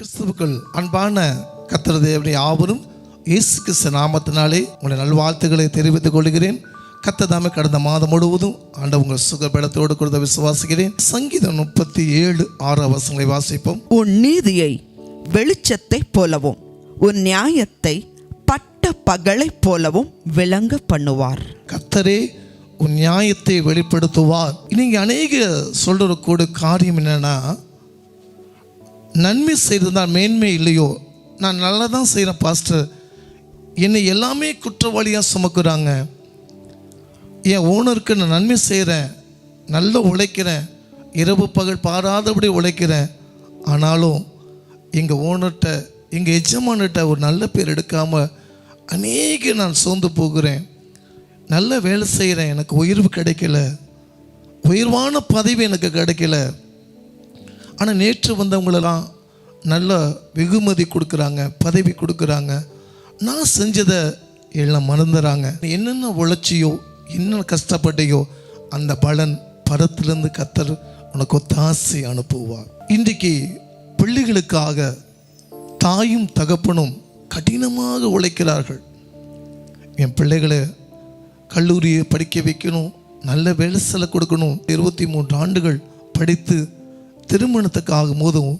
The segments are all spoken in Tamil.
கிறிஸ்துவுக்குள் அன்பான கத்திர தேவனை ஆவரும் இயேசு கிறிஸ்து நாமத்தினாலே உங்களை நல்வாழ்த்துக்களை தெரிவித்துக் கொள்கிறேன். கத்ததாமே கடந்த மாதம் முழுவதும் ஆண்ட உங்கள் சுகபலத்தோடு கொடுத்த விசுவாசிக்கிறேன். சங்கீதம் முப்பத்தி ஏழு ஆறு அவசரங்களை வாசிப்போம். உன் நீதியை வெளிச்சத்தைப் போலவும் உன் நியாயத்தை பட்ட பகலைப் போலவும் விளங்க பண்ணுவார். கத்தரே உன் நியாயத்தை வெளிப்படுத்துவார். நீங்க அநேக சொல்ற கூட காரியம் என்னன்னா நன்மை செய்திருந்தால் மேன்மை இல்லையோ? நான் நல்லா தான் செய்கிறேன் பாஸ்டர் என்னை எல்லாமே குற்றவாளியாக சுமக்குறாங்க. என் ஓனருக்கு நான் நன்மை செய்கிறேன் நல்லா உழைக்கிறேன் இரவு பகல் பாராதபடி உழைக்கிறேன். ஆனாலும் எங்கள் ஓனர்கிட்ட எங்கள் எஜமான்கிட்ட ஒரு நல்ல பேர் எடுக்காமல் அநேக நான் சோர்ந்து போகிறேன். நல்ல வேலை செய்கிறேன் எனக்கு உயர்வு கிடைக்கல. உயர்வான பதவி எனக்கு கிடைக்கல. ஆனால் நேற்று வந்தவங்களெல்லாம் நல்ல வெகுமதி கொடுக்குறாங்க பதவி கொடுக்குறாங்க. நான் செஞ்சதை எல்லாம் மறந்துறாங்க. என்னென்ன உழைச்சியோ என்ன கஷ்டப்பட்டியோ அந்த பலன் பரத்திலிருந்து கத்தர் உனக்கு தாசி அனுப்புவார். இன்றைக்கு பிள்ளைகளுக்காக தாயும் தகப்பனும் கடினமாக உழைக்கிறார்கள். என் பிள்ளைகளை கல்லூரியை படிக்க வைக்கணும் நல்ல வேலை செல கொடுக்கணும். இருபத்தி மூன்று ஆண்டுகள் படித்து திருமணத்துக்கு ஆகும்போதும்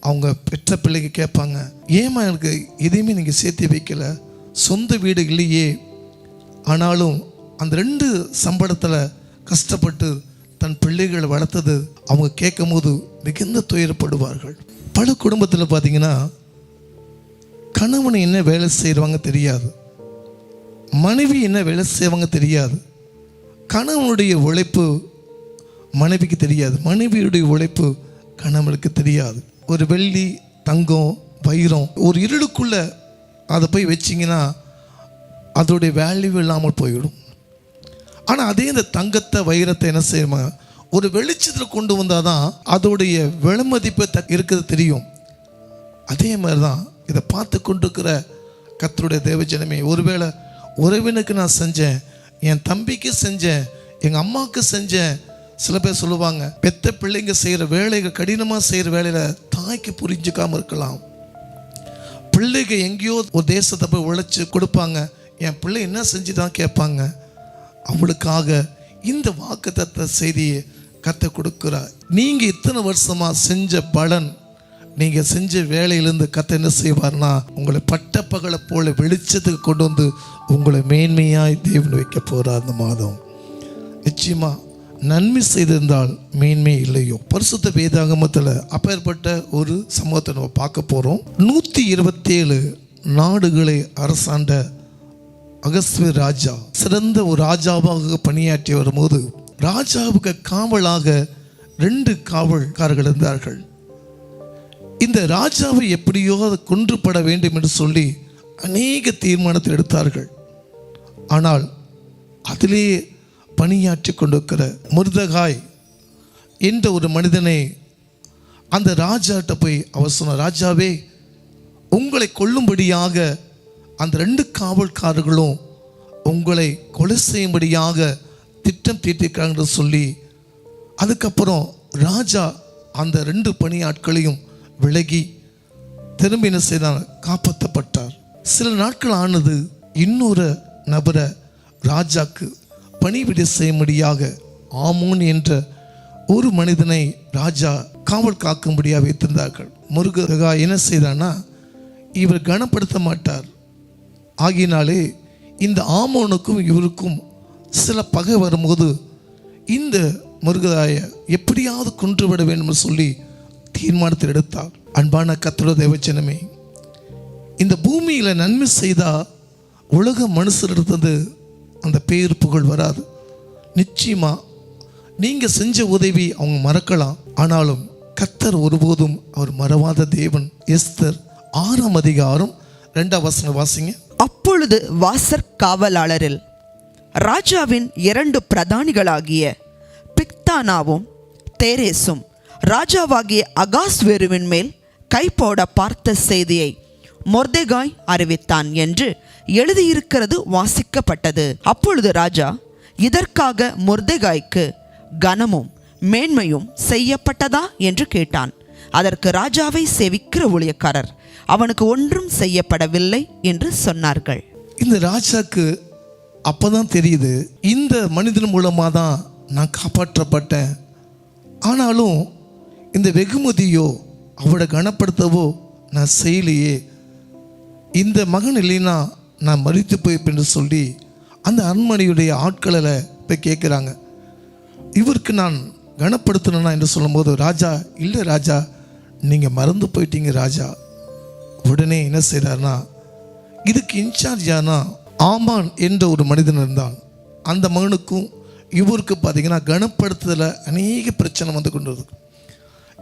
அவங்க பெற்ற பிள்ளைக்கு கேட்பாங்க ஏம்மா எனக்கு எதையுமே நீங்கள் சேர்த்து வைக்கல? சொந்த வீடு இல்லையே. ஆனாலும் அந்த ரெண்டு சம்பளத்தில் கஷ்டப்பட்டு தன் பிள்ளைகளை வளர்த்தது அவங்க கேட்கும் போது மிகுந்த துயரப்படுவார்கள். பல குடும்பத்தில் பார்த்தீங்கன்னா கணவன் என்ன வேலை செய்கிறவங்க தெரியாது மனைவி என்ன வேலை செய்வாங்க தெரியாது கணவனுடைய உழைப்பு மனைவிக்கு தெரியாது மனைவியுடைய உழைப்பு கணவனுக்கு தெரியாது. ஒரு வெள்ளி தங்கம் வைரம் ஒரு இருளுக்குள்ள அதை போய் வச்சிங்கன்னா அதோடைய வேல்யூ இல்லாமல் போயிடும். ஆனால் அதே இந்த தங்கத்தை வைரத்தை என்ன செய்யுமா? ஒரு வெளிச்சத்தில் கொண்டு வந்தால் தான் அதோடைய விலைமதிப்பு த இருக்கிறது தெரியும். அதே மாதிரி தான் இதை பார்த்து கொண்டிருக்கிற கத்தருடைய தேவஜனமே ஒருவேளை உறவினுக்கு நான் செஞ்சேன் என் தம்பிக்கு செஞ்சேன் எங்கள் அம்மாவுக்கு செஞ்சேன் சில பேர் சொல்லுவாங்க பெத்த பிள்ளைங்க செய்கிற வேலைகள் கடினமாக செய்கிற வேலையில் தாய்க்கு புரிஞ்சுக்காம இருக்கலாம். பிள்ளைங்க எங்கேயோ ஒரு தேசத்தை போய் உழைச்சி கொடுப்பாங்க. என் பிள்ளை என்ன செஞ்சு தான் கேட்பாங்க. அவளுக்காக இந்த வாக்குத்தத்த செய்தியை கற்றுக் கொடுக்குறார். நீங்கள் இத்தனை வருஷமா செஞ்ச பலன் நீங்கள் செஞ்ச வேலையிலேருந்து கத்தை என்ன செய்வார்னா உங்களை பட்டப்பகலை போல வெளிச்சத்துக்கு கொண்டு வந்து உங்களை மேன்மையாய் தேவன் வைக்க போகிறார் அந்த மாதம். நிச்சயமாக நன்மை செய்திருந்தால் மேன்மை இல்லையோ? பரிசுத்த வேதாகமத்தில் அப்பேற்பட்ட ஒரு சமூகத்தை நம்ம பார்க்க போகிறோம் நூற்றி இருபத்தேழு நாடுகளை அரசாண்ட அகஸ்வ ராஜா சிறந்த ஒரு ராஜாவாக பணியாற்றி வரும்போது ராஜாவுக்கு காவலாக ரெண்டு காவல்காரர்கள் இருந்தார்கள். இந்த ராஜாவை எப்படியோ அதை கொன்றுபட வேண்டும் என்று சொல்லி அநேக தீர்மானத்தை எடுத்தார்கள். ஆனால் அதிலே பணியாற்றி கொண்டிருக்கிற முருதகாய். என்ற ஒரு மனிதனை அந்த ராஜாட்ட போய் அவர் சொன்ன ராஜாவே உங்களை கொல்லும்படியாக அந்த ரெண்டு காவல்காரர்களும் உங்களை கொலை செய்யும்படியாக திட்டம் தீட்டிருக்காங்கன்னு சொல்லி அதுக்கப்புறம் ராஜா அந்த ரெண்டு பணியாட்களையும் விலகி திரும்பி என்ன செய்தார்? காப்பாற்றப்பட்டார் சில நாட்கள் ஆனது இன்னொரு நபரை ராஜாக்கு பணிவிடை செய்யும்படியாக ஆமோன் என்ற ஒரு மனிதனை ராஜா காவல் காக்கும்படியாக வைத்திருந்தார்கள். முருகா என்ன செய்தானா இவர் கனப்படுத்த மாட்டார். ஆகினாலே இந்த ஆமோனுக்கும் இவருக்கும் சில பகை வரும்போது இந்த முருகதாய எப்படியாவது கொன்றுவிட வேண்டும் சொல்லி தீர்மானத்தில் எடுத்தார். அன்பான கத்திர தேவச்சனமே இந்த பூமியில் நன்மை செய்தால் உலக மனுஷரிடத்தது அந்த பேர் புகழ் வராது. நிச்சயமா நீங்கள் செஞ்ச உதவி அவங்க மறக்கலாம். ஆனாலும் கத்தர் ஒருபோதும் அவர் மறவாத தேவன் எஸ்தர் ஆறாம் அதிகாரம் ரெண்டாம் வசனம் வாசிங்க. அப்பொழுது வாசற் காவலாளரில் ராஜாவின் இரண்டு பிரதானிகளாகிய பிக்தானாவும் தேரேசும் ராஜாவாகிய அகாஸ்வேருவின் மேல் கைப்போட பார்த்த செய்தியை மொர்தேகாய் அறிவித்தான் என்று எழுதியிருக்கிறது வாசிக்கப்பட்டது. அப்பொழுது ராஜா இதற்காக முர்தேகாய்க்கு கனமும் மேன்மையும் செய்யப்பட்டதா? என்று கேட்டான். அதற்கு ராஜாவை சேவிக்கிற ஊழியக்காரர் அவனுக்கு ஒன்றும் செய்யப்படவில்லை என்று சொன்னார்கள். இந்த ராஜாக்கு அப்போதான் தெரியுது இந்த மனிதன் மூலமாக தான் நான் காப்பாற்றப்பட்டேன். ஆனாலும் இந்த வெகுமதியோ அவளை கனப்படுத்தவோ நான் செய்யலையே. இந்த மகன் இல்லைன்னா நான் மறித்து போய்ப்பேன் என்று சொல்லி அந்த அரண்மனையுடைய ஆட்களில் போய் கேட்குறாங்க. இவருக்கு நான் கனப்படுத்தணும்னா என்று சொல்லும்போது ராஜா இல்லை ராஜா நீங்கள் மறந்து போயிட்டீங்க ராஜா. உடனே என்ன செய்கிறாருன்னா இதுக்கு இன்சார்ஜ் யாருன்னா ஆமான் என்ற ஒரு மனிதன் இருந்தான். அந்த மகனுக்கும் இவருக்கு பார்த்தீங்கன்னா கனப்படுத்துதலில் அநேக பிரச்சனை வந்து கொண்டது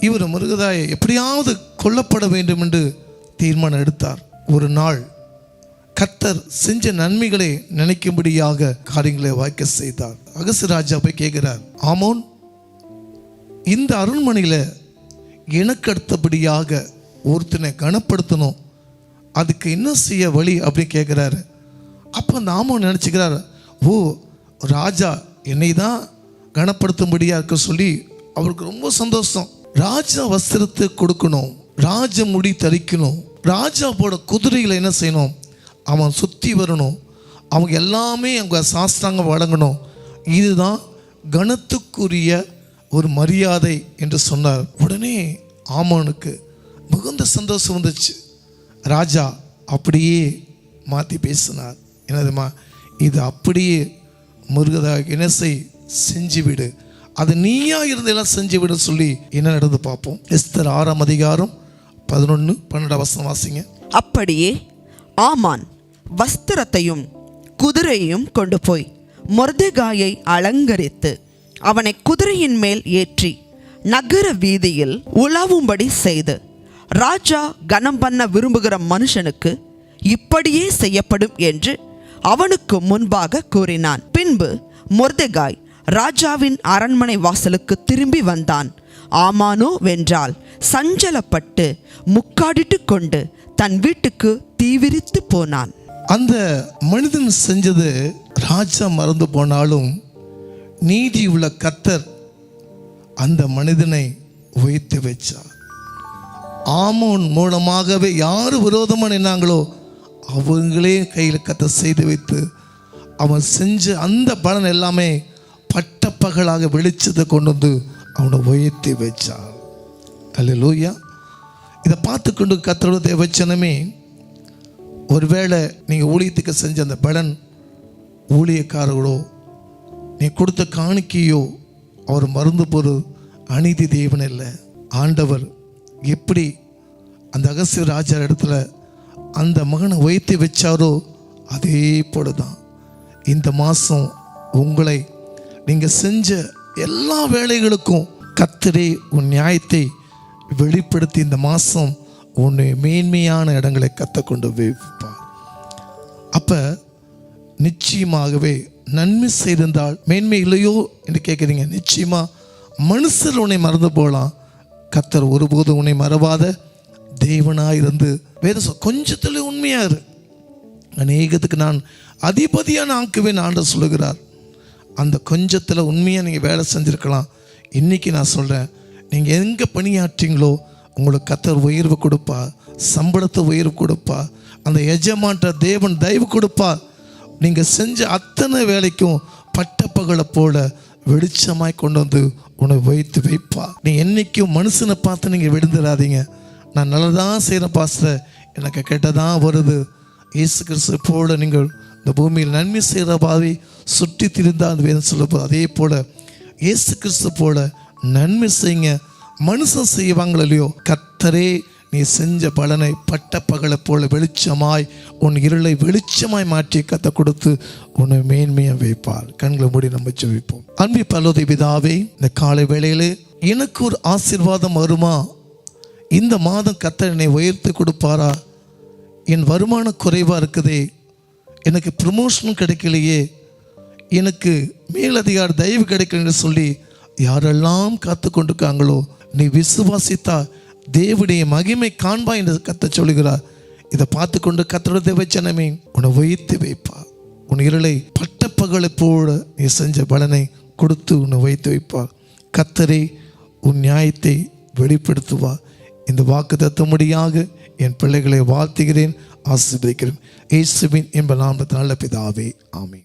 இவர் மிருகதாயை எப்படியாவது கொல்லப்பட வேண்டும் என்று தீர்மானம் எடுத்தார். ஒரு நாள் கத்தர் செஞ்ச நன்மைகளை நினைக்கும்படியாக காரியங்களை வாய்க்க செய்தார். அகசு ராஜா போய் கேட்கிறார் ஆமோன் இந்த அருண்மனையில் எனக்கு அடுத்தபடியாக ஒருத்தனை கனப்படுத்தணும். அதுக்கு என்ன செய்ய வழி? அப்படின்னு கேட்குறாரு. அப்போ அந்த ஆமோன் நினச்சிக்கிறார் ஓ ராஜா என்னை தான் கனப்படுத்தும்படியாக இருக்க சொல்லி அவருக்கு ரொம்ப சந்தோஷம். ராஜா வஸ்திரத்தை கொடுக்கணும் ராஜ முடி தரிக்கணும் ராஜாவோட குதிரைகளை என்ன செய்யணும் அவன் சுற்றி வரணும். அவங்க எல்லாமே அவங்க சாஸ்திராங்க வழங்கணும். இதுதான் கணத்துக்குரிய ஒரு மரியாதை என்று சொன்னார். உடனே ஆமானுக்கு மிகுந்த சந்தோஷம் வந்துச்சு. ராஜா அப்படியே மாற்றி பேசினார். என்னதுமா இது அப்படியே முருகதா இனசை செஞ்சுவிடு. செஞ்சு விடு அது நீயா இருந்தெல்லாம் செஞ்சு விடு சொல்லி என்ன நடந்து பார்ப்போம். எஸ்தர் ஆறாம் அதிகாரம் பதினொன்று பன்னெண்டு வசனம் வாசிங்க. அப்படியே ஆமான் வஸ்திரத்தையும் குதிரையையும் கொண்டு போய் மொர்தெகாயை அலங்கரித்து அவனை குதிரையின் மேல் ஏற்றி நகர வீதியில் உலாவும்படி செய்து ராஜா கனம் பண்ண விரும்புகிற மனுஷனுக்கு இப்படியே செய்யப்படும் என்று அவனுக்கு முன்பாக கூறினான். பின்பு மொர்தெகாய் ராஜாவின் அரண்மனை வாசலுக்கு திரும்பி வந்தான். ஆமானோ வென்றால் சஞ்சலப்பட்டு முக்காடிட்டு கொண்டு தன் வீட்டுக்கு தீவிரித்து போனான். அந்த மனிதன் செஞ்சது ராஜா மறந்து போனாலும் நீதி உள்ள கத்தர் அந்த மனிதனை உயர்த்து வச்சார். ஆமோன் மூலமாகவே யார் விரோதமாக நின்னாங்களோ அவங்களே கையில் கத்த செய்து வைத்து அவன் செஞ்ச அந்த பலன் எல்லாமே பட்டப்பகலாக வெளிச்சத்தை கொண்டு வந்து அவனை உயர்த்தி வச்சான் அல்லேலூயா இதை பார்த்து கொண்டு கத்தரோட தேவச்சனமே ஒருவேளை நீங்கள் ஊழியத்துக்கு செஞ்ச அந்த பலன் ஊழியக்காரர்களோ நீ கொடுத்த காணிக்கையோ அவர் மருந்து பொருள் அநீதி தேவன் இல்லை. ஆண்டவர் எப்படி அந்த அகசிய ராஜா இடத்துல அந்த மகனை உயர்த்தி வச்சாரோ அதே போல தான் இந்த மாதம் உங்களை நீங்கள் செஞ்ச எல்லா வேலைகளுக்கும் கத்தரே உன் நியாயத்தை வெளிப்படுத்தி இந்த மாதம் உன்னை மேன்மையான இடங்களை கத்த கொண்டு வைப்பார். அப்போ நிச்சயமாகவே நன்மை செய்திருந்தால் மேன்மை இல்லையோ என்று கேட்குறீங்க. நிச்சயமாக மனுஷர் உன்னை மறந்து போகலாம். கத்தர் ஒருபோதும் உன்னை மறவாத தேவனாக இருந்து வேறு சொ கொஞ்சத்தில் உண்மையாக இரு. அநேகத்துக்கு நான் அதிபதியான ஆக்குவேன் ஆண்டு சொல்லுகிறார். அந்த கொஞ்சத்தில் உண்மையாக நீங்கள் வேலை செஞ்சுருக்கலாம். இன்றைக்கி நான் சொல்கிறேன் நீங்கள் எங்கே பணியாற்றிங்களோ உங்களுக்கு கத்தர் உயர்வு கொடுப்பா சம்பளத்தை உயர்வு கொடுப்பா அந்த எஜமான்ற தேவன் தயவு கொடுப்பா. நீங்கள் செஞ்ச அத்தனை வேலைக்கும் பட்டப்பகலை போல வெளிச்சமாய் கொண்டு வந்து உன்னை வைத்து வைப்பா. நீ என்னைக்கும் மனுஷனை பார்த்து நீங்கள் விழுந்துடாதீங்க. நான் நல்லதான் செய்கிறேன் பாஸ்டர். எனக்கு கெட்டதான் வருது. இயேசு கிறிஸ்து போல நீங்கள் இந்த பூமியில் நன்மை செய்கிற பாவி சுற்றி திரிந்தால் அந்த வேதம் அதே போல் இயேசு கிறிஸ்து போல நன்மை செய்யுங்க. மனுஷன் செய்வாங்களோ இல்லையோ கத்தரே நீ செஞ்ச பலனை பட்ட பகலை போல வெளிச்சமாய் உன் இருளை வெளிச்சமாய் மாற்றி கத்த கொடுத்து உன்னை மேன்மையாக வைப்பார். கண்களை மூடி நம்ம ஜெபிப்போம். அன்பி பல்லோதி பிதாவே இந்த காலை வேளையிலே எனக்கு ஒரு ஆசீர்வாதம் வருமா? இந்த மாதம் கத்தர் என்னை உயர்த்தி கொடுப்பாரா? என் வருமானம் குறைவாக இருக்குதே. எனக்கு ப்ரமோஷன் கிடைக்கலையே. எனக்கு மேலதிகார தயவு கிடைக்கலன்னு சொல்லி யாரெல்லாம் காத்து கொண்டிருக்காங்களோ நீ விசுவாசித்தா தேவனுடைய மகிமை காண்பா என்று கத்த சொல்கிறார் இதை பார்த்து கொண்டு கத்தோட தேவச்சனமே உன்னை வைத்து வைப்பா. உன் இருளை பட்டப்பகலை போல நீ செஞ்ச பலனை கொடுத்து உன்னை வைத்து வைப்பா. கத்தரை உன் நியாயத்தை வெளிப்படுத்துவா. இந்த வாக்கு தத்துவமுடியாக என் பிள்ளைகளை வாழ்த்துகிறேன் ஆசிர்வதிக்கிறேன். இயேசுவின் என்ப நாம் நல்ல பிதாவே ஆமே